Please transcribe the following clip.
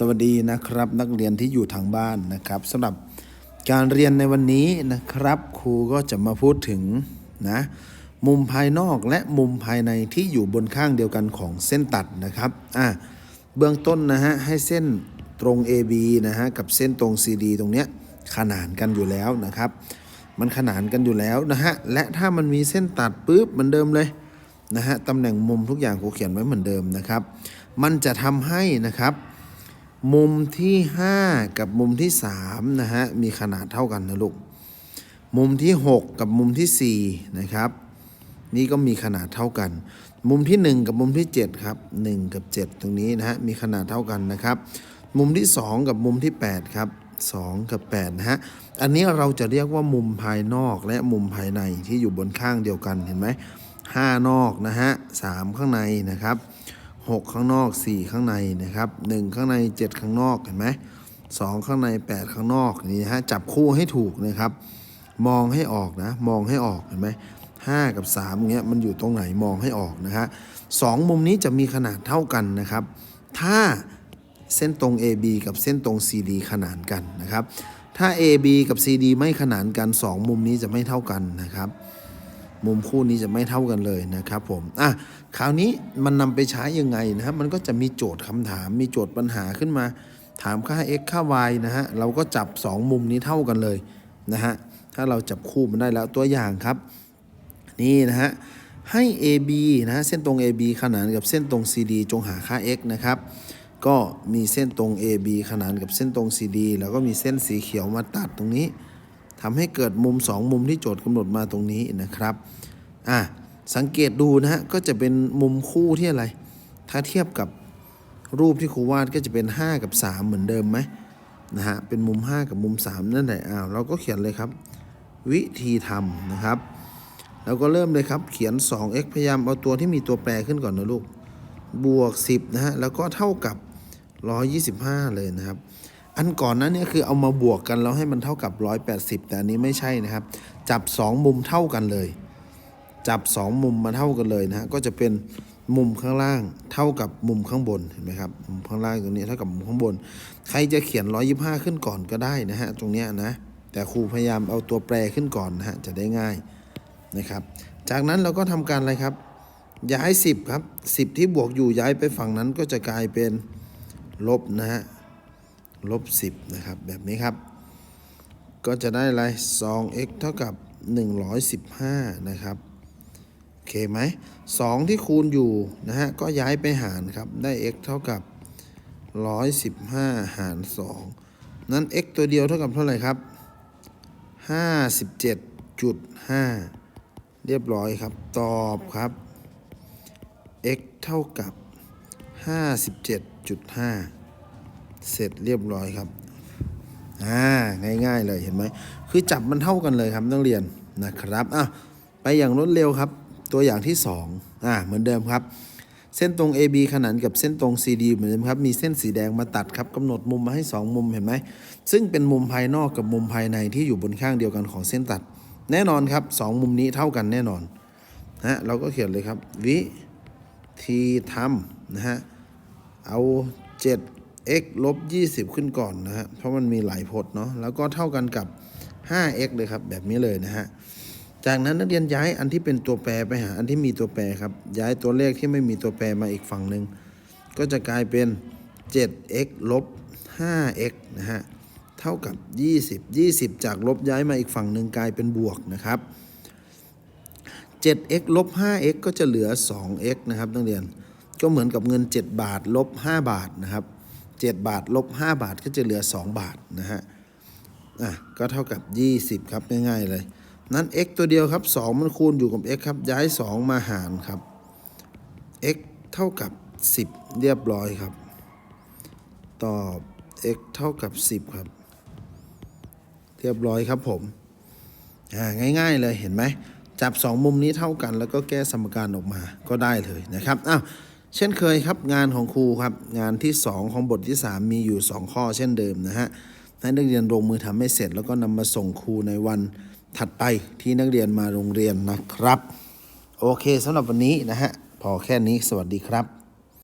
สวัสดีนะครับ นักเรียนที่อยู่ทางบ้านนะครับสำหรับการเรียนในวันนี้นะครับ ครูก็จะมาพูดถึงนะมุมภายนอกและมุมภายในที่อยู่บนข้างเดียวกันของเส้นตัดนะครับอะเบื้องต้นนะฮะให้เส้นตรง AB นะฮะกับเส้นตรง CD ตรงเนี้ยขนานกันอยู่แล้วนะครับ มันขนานกันอยู่แล้วนะฮะและถ้ามันมีเส้นตัดปุ๊บเหมือนเดิมเลยนะฮะตำแหน่งมุมทุกอย่างครูเขียนไว้เหมือนเดิมนะครับ มันจะทำให้นะครับ มุมที่ 5 กับมุมที่3นะฮะมีขนาดเท่ากันนะลูก มุมที่ 6 กับมุมที่4นะครับ นี่ก็มีขนาดเท่ากัน มุมที่ 1 กับมุมที่ 7 ครับ 1 กับ 7 ตรงนี้นะฮะมีขนาดเท่ากันนะครับ มุมที่ 2 กับมุมที่ 8 ครับ 2 กับ8นะฮะอันนี้เราจะเรียกว่ามุมภายนอกและมุมภายในที่อยู่บนข้างเดียวกันเห็นไหมห้านอกนะฮะสามข้างในนะครับ 6 ข้างนอก 4 ข้างในนะครับ 1 ข้างใน 7 ข้างนอกเห็นไหม2ข้างใน 8 ข้างนอกนี่นะฮะจับคู่ให้ถูกนะครับ มองให้ออกนะ มองให้ออกเห็นไหม5กับ3เงี้ยมันอยู่ตรงไหนมองให้ออกนะฮะสองมุมนี้จะมีขนาดเท่ากันนะครับ ถ้าเส้นตรง AB กับเส้นตรง CD ขนานกันนะครับ ถ้า AB กับ CD ไม่ขนานกัน 2 มุมนี้จะไม่เท่ากันนะครับ มุมคู่นี้จะไม่เท่ากันเลยนะครับผมอะคราวนี้มันนำไปใช้ยังไงนะครับมันก็จะมีโจทย์คำถาม มีโจทย์ปัญหาขึ้นมา ถามค่า x ค่า y นะฮะเราก็จับ 2 มุมนี้เท่ากันเลยนะฮะถ้าเราจับคู่มันได้แล้วตัวอย่างครับ นี่นะฮะให้ AB นะเส้นตรง AB ขนานกับเส้นตรง CD จงหาค่า x นะครับก็มีเส้นตรง AB ขนานกับเส้นตรง CD แล้วก็มีเส้นสีเขียวมาตัดตรงนี้ ทำให้เกิดมุม 2 มุมที่โจทย์กำหนดมาตรงนี้นะครับอะสังเกตดูนะฮะก็จะเป็นมุมคู่ที่อะไร ถ้าเทียบกับรูปที่ครูวาดก็จะเป็น 5 กับ 3 เหมือนเดิมไหมนะฮะเป็นมุม 5 กับมุม 3 นั่นแหละอ้าวเราก็เขียนเลยครับ วิธีทำนะครับเราก็เริ่มเลยครับ เขียน 2x พยายามเอาตัวที่มีตัวแปรขึ้นก่อนนะลูก บวก 10 นะฮะ แล้วก็เท่ากับ 125 เลยนะครับ อันก่อนนั้นเนี่ยคือเอามาบวกกันแล้วให้มันเท่ากับ 180 แต่อันนี้ไม่ใช่นะครับ จับ 2 มุมเท่ากันเลย จับ 2 มุมมาเท่ากันเลยนะฮะก็จะเป็นมุมข้างล่างเท่ากับมุมข้างบนเห็นไหมครับมุมข้างล่างตรงนี้เท่ากับมุมข้างบน ใครจะเขียน 125 ขึ้นก่อนก็ได้นะฮะตรงเนี้ยนะแต่ครูพยายามเอาตัวแปรขึ้นก่อนนะฮะจะได้ง่ายนะครับ จากนั้นเราก็ทำการอะไรครับ ย้าย 10 ครับ 10 ที่บวกอยู่ย้ายไปฝั่งนั้นก็จะกลายเป็นลบนะฮะ ลบ10นะครับแบบนี้ครับ ก็จะได้อะไร 2x เท่ากับ 115 นะครับโอเคไหม2ที่คูณอยู่นะฮะก็ย้ายไปหารครับได้ x เท่ากับ 115 หาร 2 นั้น x ตัวเดียวเท่ากับเท่าไหร่ครับ 57.5 เรียบร้อยครับ ตอบครับ x เท่ากับ 57.5 เสร็จเรียบร้อยครับอ่าง่าย ๆ เลยเห็นไหมคือจับมันเท่ากันเลยครับนักเรียนนะครับอะไปอย่างรวดเร็วครับ ตัวอย่างที่2อ่าเหมือนเดิมครับ เส้นตรง AB ขนานกับเส้นตรง CD เหมือนเดิมครับมีเส้นสีแดงมาตัดครับกำหนดมุมมาให้ 2 มุมเห็นไหมซึ่งเป็นมุมภายนอกกับมุมภายในที่อยู่บนข้างเดียวกันของเส้นตัด แน่นอนครับ 2 มุมนี้เท่ากันแน่นอนนะฮะเราก็เขียนเลยครับ วิธีทำนะฮะเอา x ลบ 20 ขึ้นก่อนนะฮะ เพราะมันมีหลายพจน์เนาะ แล้วก็เท่ากันกับ 5x เลยครับ แบบนี้เลยนะฮะ จากนั้นนักเรียนย้ายอันที่เป็นตัวแปรไปหาอันที่มีตัวแปรครับ ย้ายตัวเลขที่ไม่มีตัวแปรมาอีกฝั่งหนึ่ง ก็จะกลายเป็น 7x ลบ 5x นะฮะ เท่ากับ 20 20 จากลบย้ายมาอีกฝั่งหนึ่งกลายเป็นบวกนะครับ 7x ลบ 5x ก็จะเหลือ 2x นะครับนักเรียน ก็เหมือนกับเงิน 7 บาท ลบ 5 บาทนะครับ 7 บาท ลบ 5 บาทก็จะเหลือ 2 บาทนะฮะ อะ ก็เท่ากับ 20 ครับ ง่ายๆเลย นั้น x ตัวเดียวครับ 2 มันคูณอยู่กับ x ครับ ย้าย 2 มาหารครับ x เท่ากับ 10 เรียบร้อยครับ ตอบ x เท่ากับ 10 ครับ เรียบร้อยครับผม อ่า ง่ายๆเลย เห็นไหม จับ 2 มุมนี้เท่ากัน แล้วก็แก้สมการออกมา ก็ได้เลยนะครับ อ้าว เช่นเคยครับงานของครูครับงานที่ 2 ของบทที่ 3 มีอยู่ 2 ข้อเช่นเดิมนะฮะให้นักเรียนลงมือทำให้เสร็จ แล้วก็นำมาส่งครูในวันถัดไปที่นักเรียนมาโรงเรียนนะครับ โอเคสำหรับวันนี้นะฮะพอแค่นี้สวัสดีครับ